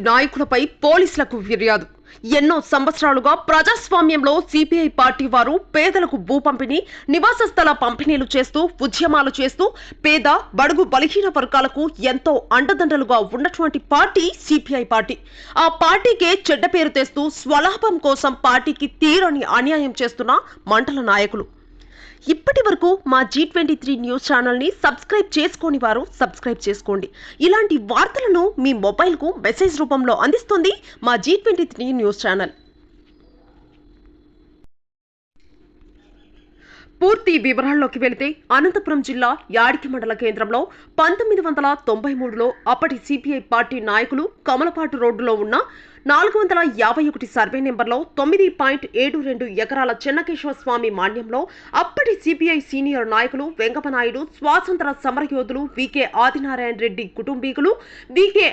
నాయకులపై పోలీసులకు ఫిర్యాదు. ఎన్నో సంవత్సరాలుగా ప్రజాస్వామ్యంలో సిపిఐ పార్టీ వారు పేదలకు భూ పంపిణీ నివాస స్థల పంపిణీలు చేస్తూ ఉద్యమాలు చేస్తూ పేద బడుగు బలహీన వర్గాలకు ఎంతో అండదండలుగా ఉన్నటువంటి పార్టీ సిపిఐ పార్టీ. ఆ పార్టీకే చెడ్డ పేరు తెస్తూ స్వలాభం కోసం పార్టీకి తీరని అన్యాయం చేస్తున్న మండల నాయకులు. ఇప్పటి వరకు మా జీ ట్వంటీ త్రీ న్యూస్ ఛానల్ని సబ్స్క్రైబ్ చేసుకోని వారు సబ్స్క్రైబ్ చేసుకోండి. ఇలాంటి వార్తలను మీ మొబైల్కు మెసేజ్ రూపంలో అందిస్తుంది మా G twenty three news channel. పూర్తి వివరాల్లోకి వెళితే అనంతపురం జిల్లా యాడికి మండల కేంద్రంలో పంతొమ్మిది వందల తొంభై మూడులో అప్పటి సిపిఐ పార్టీ నాయకులు కమలపాటు రోడ్డులో ఉన్న నాలుగు వందల యాభై ఒకటి సర్వే నెంబర్లో తొమ్మిది పాయింట్ ఏడు రెండు ఎకరాల చెన్నకేశ్వర స్వామి మాన్యంలో అప్పటి సిపిఐ సీనియర్ నాయకులు వెంకపనాయుడు స్వాతంత్ర సమరయోధులు వికే ఆదినారాయణ రెడ్డి కుటుంబీకులు వికే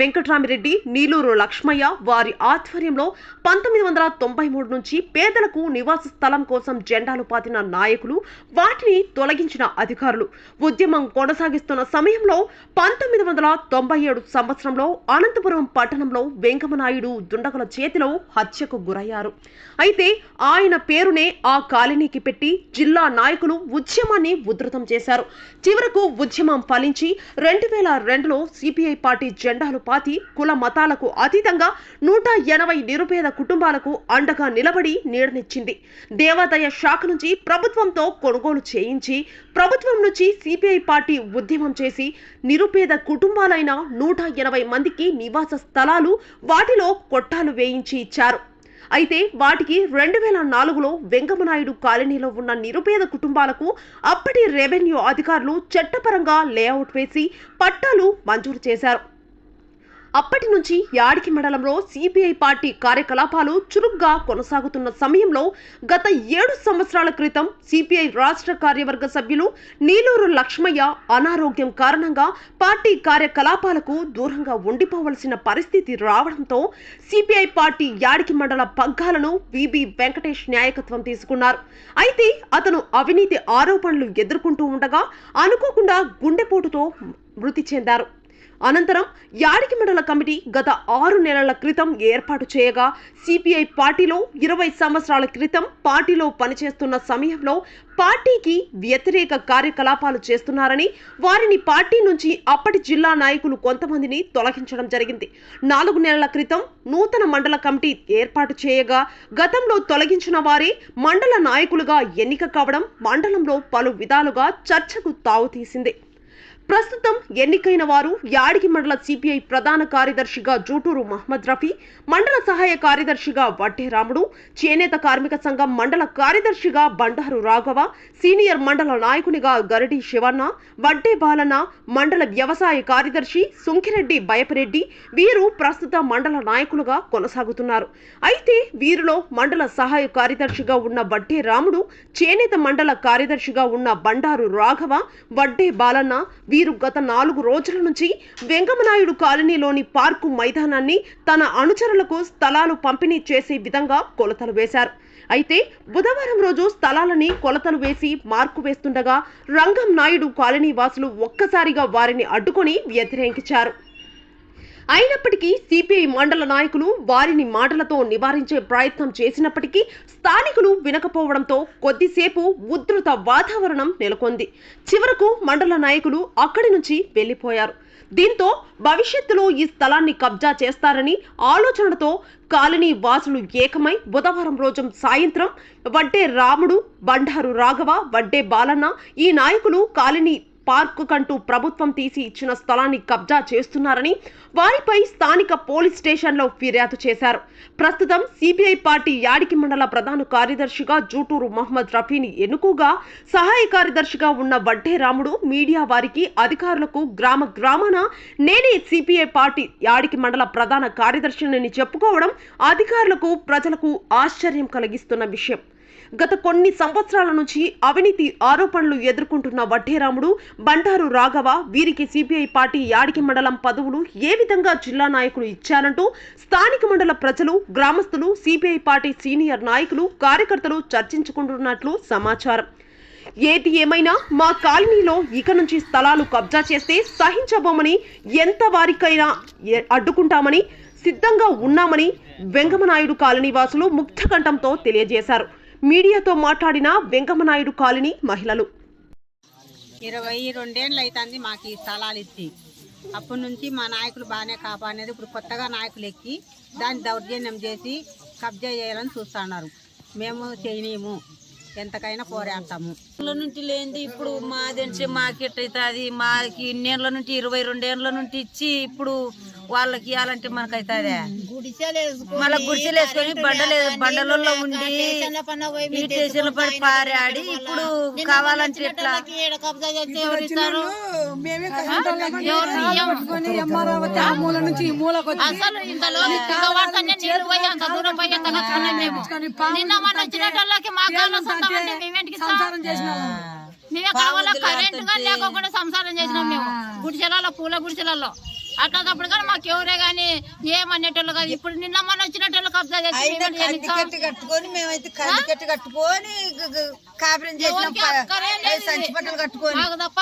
వెంకట్రామిరెడ్డి నీలూరు లక్ష్మయ్య వారి ఆధ్వర్యంలో పంతొమ్మిది వందల తొంభై మూడు నుంచి పేదలకు నివాస స్థలం కోసం జెండాలు పాతిన నాయకులు వాటిని తొలగించిన అధికారులు. ఉద్యమం కొనసాగిస్తున్న సమయంలో పంతొమ్మిది వందల తొంభై ఏడు సంవత్సరంలో అనంతపురం పట్టణంలో వెంకమనాయుడు దుండగుల చేతిలో హత్యకు గురయ్యారు. అయితే ఆయన పేరునే ఆ కాలనీకి పెట్టి జిల్లా నాయకులు ఉద్యమాన్ని ఉధృతం చేశారు. చివరకు ఉద్యమం ఫలించి రెండు వేల రెండులో సిపిఐ పార్టీ జెండాలు పాతి కుల మతాలకు అతీతంగా నూట ఎనభై నిరుపేద కుటుంబాలకు అండగా నిలబడి నీడనిచ్చింది. దేవాదాయ శాఖ నుంచి ప్రభుత్వంతో కొనుగోలు చేయించి ప్రభుత్వం నుంచి సిపిఐ పార్టీ ఉద్యమం చేసి నిరుపేద కుటుంబాలైన నూట ఎనభై మందికి నివాస స్థలాలు వాటిలో కొట్టాలు వేయించి ఇచ్చారు. అయితే వాటికి రెండు వేల నాలుగులో వెంకమనాయుడు కాలనీలో ఉన్న నిరుపేద కుటుంబాలకు అప్పటి రెవెన్యూ అధికారులు చట్టపరంగా లేఅవుట్ వేసి పట్టాలు మంజూరు చేశారు. అప్పటి నుంచి యాడికి మండలంలో సిపిఐ పార్టీ కార్యకలాపాలు చురుగ్గా కొనసాగుతున్న సమయంలో గత ఏడు సంవత్సరాల క్రితం సిపిఐ రాష్ట్ర కార్యవర్గ సభ్యులు నీలూరు లక్ష్మయ్య అనారోగ్యం కారణంగా పార్టీ కార్యకలాపాలకు దూరంగా ఉండిపోవలసిన పరిస్థితి రావడంతో సిపిఐ పార్టీ యాడికి మండల పగ్గాలను విబి వెంకటేష్ నాయకత్వం తీసుకున్నారు. అయితే అతను అవినీతి ఆరోపణలు ఎదుర్కొంటూ ఉండగా అనుకోకుండా గుండెపోటుతో మృతి చెందారు. అనంతరం యాడికి మండల కమిటీ గత ఆరు నెలల క్రితం ఏర్పాటు చేయగా సిపిఐ పార్టీలో ఇరవై సంవత్సరాల క్రితం పార్టీలో పనిచేస్తున్న సమయంలో పార్టీకి వ్యతిరేక కార్యకలాపాలు చేస్తున్నారని వారిని పార్టీ నుంచి అప్పటి జిల్లా నాయకులు కొంతమందిని తొలగించడం జరిగింది. నాలుగు నెలల క్రితం నూతన మండల కమిటీ ఏర్పాటు చేయగా గతంలో తొలగించిన వారే మండల నాయకులుగా ఎన్నిక కావడం మండలంలో పలు విధాలుగా చర్చకు తావుతీసింది. ప్రస్తుతం ఎన్నికైన వారు యాడిగి మండల సిపిఐ ప్రధాన కార్యదర్శిగా జూటూరు మహమ్మద్ రఫీ మండల సహాయ కార్యదర్శిగా వడ్డే రాముడు చేనేత కార్మిక సంఘం మండల కార్యదర్శిగా బండారు రాఘవ సీనియర్ మండల నాయకునిగా గరడి శివన్న వడ్డే బాలన్న మండల వ్యవసాయ కార్యదర్శి సుంకిరెడ్డి బయపరెడ్డి వీరు ప్రస్తుత మండల నాయకులుగా కొనసాగుతున్నారు. అయితే వీరిలో మండల సహాయ కార్యదర్శిగా ఉన్న వడ్డే రాముడు చేనేత మండల కార్యదర్శిగా ఉన్న బండారు రాఘవ వడ్డే బాలన్న వీరు గత నాలుగు రోజుల నుంచి వెంకమనాయుడు కాలనీలోని పార్కు మైదానాన్ని తన అనుచరులకు స్థలాలు పంపిణీ చేసే విధంగా కొలతలు వేశారు. అయితే బుధవారం రోజు స్థలాలని కొలతలు వేసి మార్కు వేస్తుండగా రంగం నాయుడు కాలనీ వాసులు ఒక్కసారిగా వారిని అడ్డుకొని వ్యతిరేకించారు. అయినప్పటికీ సిపిఐ మండల నాయకులు వారిని మాటలతో నివారించే ప్రయత్నం చేసినప్పటికీ స్థానికులు వినకపోవడంతో కొద్దిసేపు ఉధృత వాతావరణం నెలకొంది. చివరకు మండల నాయకులు అక్కడి నుంచి వెళ్ళిపోయారు దీంతో భవిష్యత్తులో ఈ స్థలాన్ని కబ్జా చేస్తారని ఆలోచనతో కాలనీ వాసులు ఏకమై బుధవారం రోజు సాయంత్రం వడ్డే రాముడు బండారు రాఘవ వడ్డే బాలన్న ఈ నాయకులు కాలనీ పార్కు కంటూ ప్రభుత్వం తీసి ఇచ్చిన స్థలాన్ని కబ్జా చేస్తున్నారని వారిపై స్థానిక పోలీస్ స్టేషన్లో ఫిర్యాదు చేశారు. ప్రస్తుతం సిపిఐ పార్టీ యాడికి మండల ప్రధాన కార్యదర్శిగా జూటూరు మహమ్మద్ రఫీని ఎన్నుకోగా సహాయ కార్యదర్శిగా ఉన్న వడ్డే రాముడు మీడియా వారికి అధికారులకు గ్రామ గ్రామాన నేనే సిపిఐ పార్టీ యాడికి మండల ప్రధాన కార్యదర్శిని చెప్పుకోవడం అధికారులకు ప్రజలకు ఆశ్చర్యం కలిగిస్తున్న విషయం. గత కొన్ని సంవత్సరాల నుంచి అవినీతి ఆరోపణలు ఎదుర్కొంటున్న వడ్డేరాముడు బండారు రాఘవ వీరికి సిపిఐ పార్టీ యాడికి మండలం పదవులు ఏ విధంగా జిల్లా నాయకులు ఇచ్చారంటూ స్థానిక మండల ప్రజలు గ్రామస్తులు సిపిఐ పార్టీ సీనియర్ నాయకులు కార్యకర్తలు చర్చించుకుంటున్నట్లు సమాచారం. ఏది ఏమైనా మా కాలనీలో ఇక నుంచి స్థలాలు కబ్జా చేస్తే సహించబోమని ఎంత వారికైనా అడ్డుకుంటామని సిద్ధంగా ఉన్నామని వెంగమనాయుడు కాలనీ వాసులు ముక్తకంఠంతో తెలియజేశారు. మీడియాతో మాట్లాడిన వెంగమనాయుడు కాలనీ మహిళలు. ఇరవై రెండేళ్ళు అవుతుంది మాకు ఈ స్థలాలు ఇచ్చి. అప్పటి నుంచి మా నాయకులు బాగానే కాపాడినది ఇప్పుడు కొత్తగా నాయకులు ఎక్కి దాన్ని దౌర్జన్యం చేసి కబ్జా చేయాలని చూస్తున్నారు. మేము చేయనీయము. ఎంతకైనా పోరాడతాము. నుంచి లేనిది ఇప్పుడు మా తెలిసి మాకెట్ అవుతుంది మాకి ఇన్నేళ్ళ నుంచి ఇరవై రెండేళ్ళ నుంచి ఇచ్చి ఇప్పుడు వాళ్ళకి ఇవ్వాలంటే మనకు అవుతుంది మళ్ళీ గుడిసెలు వేసుకొని బండలు బండలలో ఉండి ఈ స్టేషన్లో పడి పారాడి ఇప్పుడు కావాలంటే ఎట్లా? అసలు ఇంతలో మేము నిన్న మన మేమేంటికి వల్ల కరెంట్గా లేకోకుండా సంసారం చేసినాం మేము. గుడిసెలలో పూల గుడిసెలలో. అట్లాంటప్పుడు కానీ మాకు ఎవరే గాని ఏమనేటోళ్ళు కాదు. ఇప్పుడు నిన్న మన వచ్చినట్టోళ్ళు కబ్జా చేసి కట్టుకొని మేమైతే కట్టి కట్టుకొని కాపురం చేసినాం తప్ప.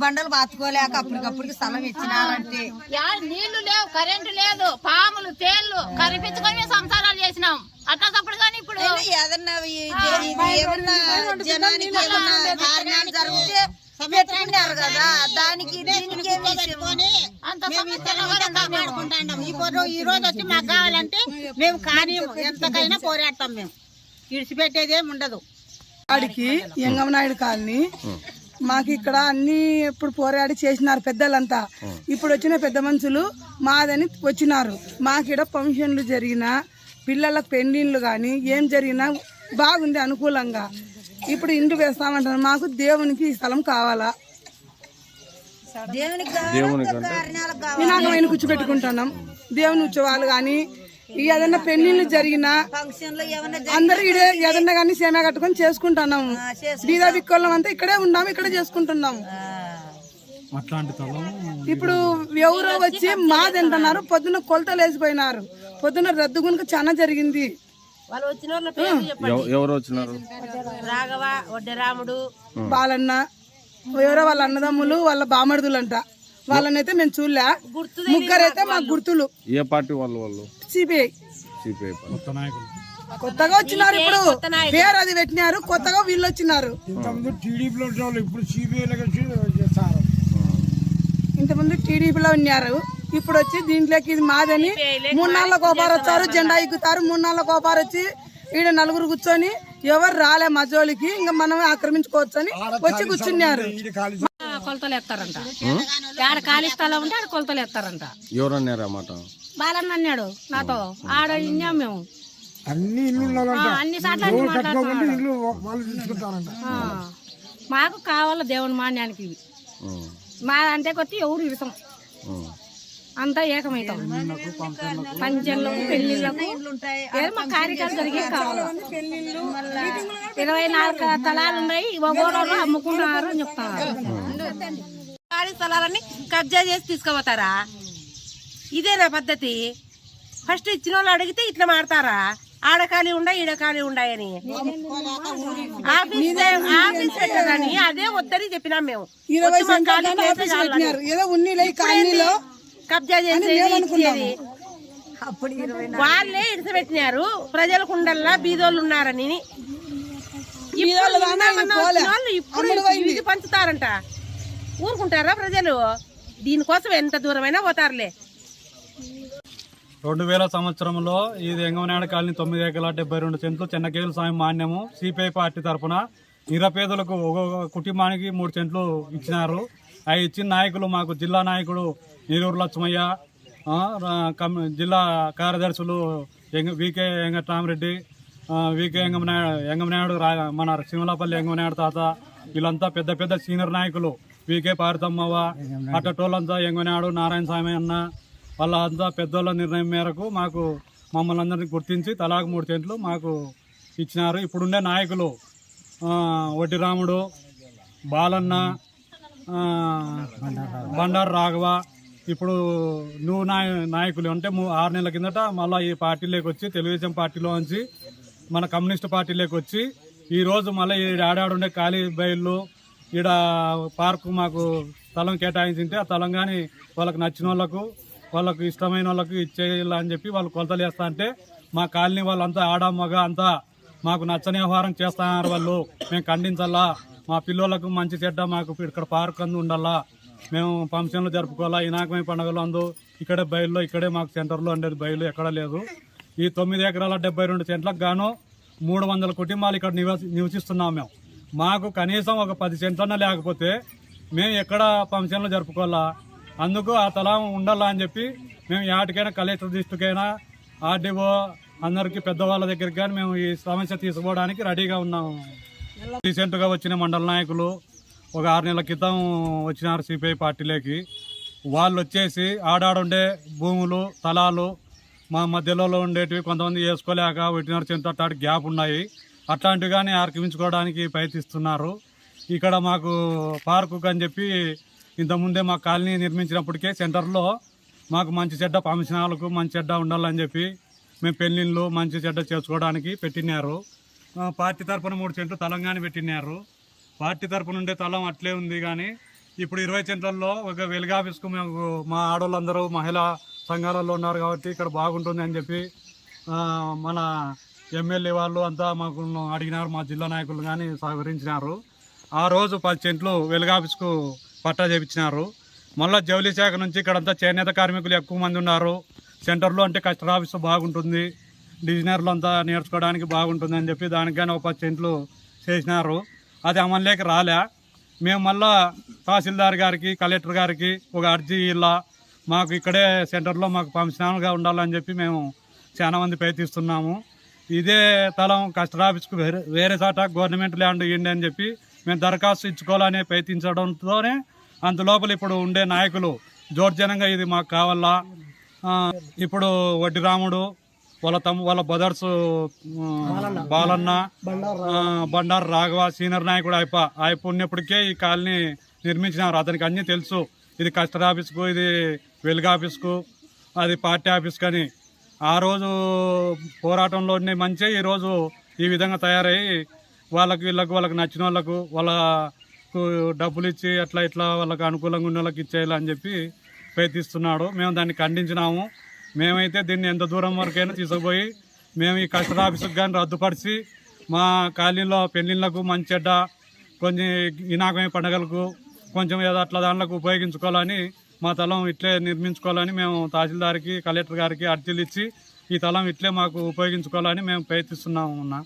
బండలు బాతుకోలేక అప్పటికప్పటికి స్థలం ఇచ్చినారంటే. యా నీళ్ళు లేవు కరెంటు లేదు పాములు తేళ్ళు కరిపించుకొని మేము సంసారాలు చేసినాం. అట్లాంటప్పుడు కానీ ఇప్పుడు ఏదన్నా ఏమన్నా జనానికి ఏమన్నా కారణాలు జరిగితే పెట్టినారు కదా దానికి ఈ రోజు వచ్చి మాకు కావాలంటే మేము కానీ ఎంతకైనా పోరాడతాం మేము. ఇడిచిపెట్టేదేం ఉండదు. వాడికి ఎంగమనాయుడు కాలనీ మాకు ఇక్కడ అన్ని ఇప్పుడు పోరాడి చేసినారు పెద్దలంతా. ఇప్పుడు వచ్చిన పెద్ద మనుషులు మాదని వచ్చినారు. మాకు ఇక్కడ ఫంక్షన్లు జరిగినా పిల్లలకు పెండిన్లు కానీ ఏం జరిగినా బాగుంది అనుకూలంగా. ఇప్పుడు ఇంటి వేస్తామంటారు. మాకు దేవునికి ఈ స్థలం కావాలా? దేవునికి కూర్చోబెట్టుకుంటున్నాం. దేవుని ఉత్సవాలు కానీ ఏదైనా పెళ్ళిళ్ళు జరిగినా ఫంక్షన్లో ఏమన్నా అందరూ ఇడే ఏదన్నా కానీ సేమ కట్టుకొని చేసుకుంటున్నాము బీదా బిక్కోళ్ళం అంతా ఇక్కడే ఉన్నాము ఇక్కడే చేసుకుంటున్నాము ఇప్పుడు ఎవరో వచ్చి మాది అంటున్నారు పొద్దున్న కొలతలు వేసిపోయినారు. పొద్దున్న రద్దు గునుక చాలా జరిగింది. ఎవ- ఎవరు వచ్చినారు రాఘవ వడ్డరాముడు. వాళ్ళన్న ఎవరో వాళ్ళ అన్నదమ్ములు వాళ్ళ బామర్దులంట. వాళ్ళనైతే మేము చూడలే. ముగ్గురైతే మాకు గుర్తులు. ఏ పార్టీ వాళ్ళు వాళ్ళు? సిపిఐ. కొత్తగా వచ్చినారు ఇప్పుడు. పేరు అది పెట్టినారు కొత్తగా వీళ్ళు వచ్చినారు ఇంతకుముందు టీడీపీలో ఉన్నారు. ఇప్పుడు వచ్చి దీంట్లోకి ఇది మాదని మూడు నాళ్ళ కోపారు వచ్చారు జెండా ఎక్కుతారు మూడు నాళ్ళ కోపారు వచ్చి ఈడ నలుగురు కూర్చొని ఎవరు రాలే మా జోలికి ఇంకా మనమే ఆక్రమించుకోవచ్చు అని వచ్చి కూర్చున్నారు. కొలతలు ఎత్తారంట. ఆడ ఖాళీ స్థలం ఉంటే ఆడ కొలతలు ఎత్తారంట. ఎవరు అన్నారు ఆ మాట బాలన్న అన్నాడు నాతో ఆడ ఇన్నాం మేము అన్ని అన్ని సార్లు అన్ని. మాకు కావాల దేవుని మాన్యానికి. మా అంటే కొట్టి ఎవరు ఉం. అంతా ఏకమవుతాం పంచంలో పెళ్ళిళ్ళకు ఏదో మా కార్యక్రమం జరిగే కావాలి ఇరవై నాలుగు తలాలు ఉన్నాయి ఒక్కోళ్ళు అమ్ముకున్నారు అని చెప్తున్నారు ఖాళీ స్థలాలన్నీ కబ్జా చేసి తీసుకుపోతారా? ఇదేనా పద్ధతి? ఫస్ట్ ఇచ్చిన వాళ్ళు అడిగితే ఇట్లా మాడతారా? ఆడ ఖాళీ ఉండా ఈడ ఖాళీ ఉండాయని ఆఫీస్ ఆఫీస్ పెట్టదని అదే వద్దని చెప్పినాం మేము. ఇరవై ప్లేస్ ఆఫీస్. పెట్టినారు. ఏదో ఉన్నీలే కబ్జా చేసేది వాళ్ళే ఇడిచిపెట్టినారు ప్రజలకు ఉండల్లా బీదోళ్ళు ఉన్నారని. ఇప్పుడు. ఇది పంచుతారంట. ఊరుకుంటారా ప్రజలు? దీనికోసం ఎంత దూరమైనా పోతారులే. రెండు వేల సంవత్సరంలో ఇది ఎంగమనాడు కాలనీ తొమ్మిది ఎకరాల డెబ్బై రెండు సెంట్లు చెన్నకేలు స్వామి మాన్యము. సిపిఐ పార్టీ తరఫున నిరపేదలకు ఒక్కొక్క కుటుంబానికి మూడు సెంట్లు ఇచ్చినారు. ఇచ్చిన నాయకులు మాకు జిల్లా నాయకుడు నీరూరు లక్ష్మయ్య కమ్- జిల్లా కార్యదర్శులు వికే వెంకటరామరెడ్డి వికే ఎంగమనాయుడు రా మన సింహలపల్లి ఎంగమనాయుడు తాత వీళ్ళంతా పెద్ద పెద్ద సీనియర్ నాయకులు. వికే పారితమ్మవ్వ అట్టటోళ్ళంతా ఎంగమనాయుడు నారాయణ స్వామి అన్న వాళ్ళంతా పెద్దోళ్ళ నిర్ణయం మేరకు మాకు మమ్మల్ని అందరినీ గుర్తించి తలాకు మూడు సెంట్లు మాకు ఇచ్చినారు. ఇప్పుడుండే నాయకులు ఆ, రాముడు బాలన్న బండారు రాఘవ. ఇప్పుడు నువ్వు నాయ నాయకులు అంటే మూ- ఆరు నెలల కిందట మళ్ళీ ఈ పార్టీలోకి వచ్చి తెలుగుదేశం పార్టీలో నుంచి మన కమ్యూనిస్ట్ పార్టీలోకి వచ్చి ఈరోజు మళ్ళీ ఈ ఆడాడుండే ఖాళీ బయళ్ళు ఈడ పార్కు మాకు స్థలం కేటాయించింటే ఆ స్థలం కానీ వాళ్ళకి నచ్చిన వాళ్ళకు వాళ్ళకు ఇష్టమైన వాళ్ళకు ఇచ్చేయాలని అని చెప్పి వాళ్ళు కొలతలు వేస్తా అంటే మా కాలనీ వాళ్ళంతా ఆడ మగ అంతా మాకు నచ్చని వ్యవహారం చేస్తున్నారు వాళ్ళు. మేము ఖండించాలా? మా పిల్లలకు మంచి చెడ్డ మాకు ఇక్కడ పార్క్ అందు ఉండాలా. మేము ఫంక్షన్లు జరుపుకోవాలా. ఇనాకమైన పండుగలు అందు ఇక్కడే బయలులో ఇక్కడే మాకు సెంటర్లో ఉండేది బయలు ఎక్కడ లేదు. ఈ తొమ్మిది ఎకరాల డెబ్బై రెండు సెంట్లకు గాను మూడు వందల కుటుంబాలు ఇక్కడ నివసి నివసిస్తున్నాం మేము. మాకు కనీసం ఒక పది సెంట్లన్నా లేకపోతే మేము ఎక్కడ ఫంక్షన్లు జరుపుకోవాలా? అందుకు ఆ తలా ఉండాలా అని చెప్పి మేము యాటికైనా కలెక్టర్ దృష్టికైనా ఆర్డీఓ అందరికీ పెద్దవాళ్ళ దగ్గరికి కానీ మేము ఈ సమస్య తీసుకోవడానికి రెడీగా ఉన్నాము. రీసెంట్గా వచ్చిన మండల నాయకులు ఒక ఆరు నెలల క్రితం వచ్చినారు సిపిఐ పార్టీలోకి వాళ్ళు వచ్చేసి ఆడాడుండే భూములు స్థలాలు మా మధ్యలో ఉండేటివి కొంతమంది వేసుకోలేక వెటినరీ చెంత అట్లాంటి గ్యాప్ ఉన్నాయి. అట్లాంటివి కానీ ఆర్కించుకోవడానికి ప్రయత్నిస్తున్నారు. ఇక్కడ మాకు పార్కు అని చెప్పి ఇంతకుముందే మా కాలనీ నిర్మించినప్పటికే సెంటర్లో మాకు మంచి చెడ్డ ఫంక్షన్ మంచి చెడ్డ ఉండాలని చెప్పి మేము పెళ్ళిళ్ళు మంచి చెడ్డ చేసుకోవడానికి పెట్టినారు. పార్టీ తరపున మూడు చెంట్లు తెలంగాణ పెట్టినారు. పార్టీ తరపున ఉండే తలం అట్లే ఉంది కానీ ఇప్పుడు ఇరవై చెంట్లలో ఒక వెలుగు ఆఫీస్కు మేము మా ఆడవాళ్ళందరూ మహిళా సంఘాలలో ఉన్నారు కాబట్టి ఇక్కడ బాగుంటుంది అని చెప్పి మన ఎమ్మెల్యే వాళ్ళు అంతా మాకు అడిగినారు మా జిల్లా నాయకులు కానీ సహకరించినారు. ఆ రోజు పది సెంట్లు వెలుగు ఆఫీస్కు పట్టా చేపించినారు. మళ్ళీ జౌలి శాఖ నుంచి ఇక్కడంతా చేనేత కార్మికులు ఎక్కువ మంది ఉన్నారు. సెంటర్లో అంటే కస్టర్ ఆఫీస్ బాగుంటుంది. డిజైనర్లు అంతా నేర్చుకోవడానికి బాగుంటుంది అని చెప్పి దానికి కానీ ఒక పది సెంట్లు చేసినారు. అది అమలులోకి రాలే. మేము మళ్ళా తహసీల్దార్ గారికి కలెక్టర్ గారికి ఒక అర్జీ ఇలా మాకు ఇక్కడే సెంటర్లో మాకు ఫంక్షనల్గా ఉండాలని చెప్పి మేము చాలా మంది ప్రయత్నిస్తున్నాము. ఇదే తలం కస్టర్ ఆఫీస్కు వేరే వేరే చోట గవర్నమెంట్ ల్యాండ్ ఇవ్వండి అని చెప్పి మేము దరఖాస్తు ఇచ్చుకోవాలని ప్రయత్నించడంతోనే అంత లోపల ఇప్పుడు ఉండే నాయకులు జోర్జనంగా ఇది మాకు కావాలా? ఇప్పుడు వడ్డి రాముడు వాళ్ళ తమ్ము వాళ్ళ బ్రదర్స్ బాలన్న. బండారు రాఘవ సీనియర్ నాయకుడు అయిప అయిప ఉన్నప్పటికే ఈ కాలనీ నిర్మించినారు. అతనికి అన్నీ తెలుసు. ఇది కస్టర్ ఆఫీస్కు ఇది వెలుగు ఆఫీస్కు అది పార్టీ ఆఫీస్ కానీ. ఆ రోజు పోరాటంలోనే మంచి ఈరోజు ఈ విధంగా తయారయ్యి వాళ్ళకి వీళ్ళకి వాళ్ళకి నచ్చిన వాళ్ళకు వాళ్ళకు డబ్బులు ఇచ్చి అట్లా ఇట్లా వాళ్ళకి అనుకూలంగా ఉన్న వాళ్ళకి ఇచ్చేయాలని చెప్పి ప్రయత్నిస్తున్నాడు. మేము దాన్ని ఖండించినాము. మేమైతే దీన్ని ఎంత దూరం వరకైనా తీసుకుపోయి మేము ఈ కస్టర్ ఆఫీసుకు కానీ రద్దుపరిచి మా కాలనీలో పెళ్ళిళ్ళకు మంచి చెడ్డ కొంచెం ఇనాకమైన పండుగలకు కొంచెం ఏదో అట్లా దాంట్లోకి ఉపయోగించుకోవాలని మా తలం ఇట్లే నిర్మించుకోవాలని మేము తహసీల్దార్కి కలెక్టర్ గారికి అర్జీలు ఇచ్చి ఈ తలం ఇట్లే మాకు ఉపయోగించుకోవాలని మేము ప్రయత్నిస్తున్నాము అన్న.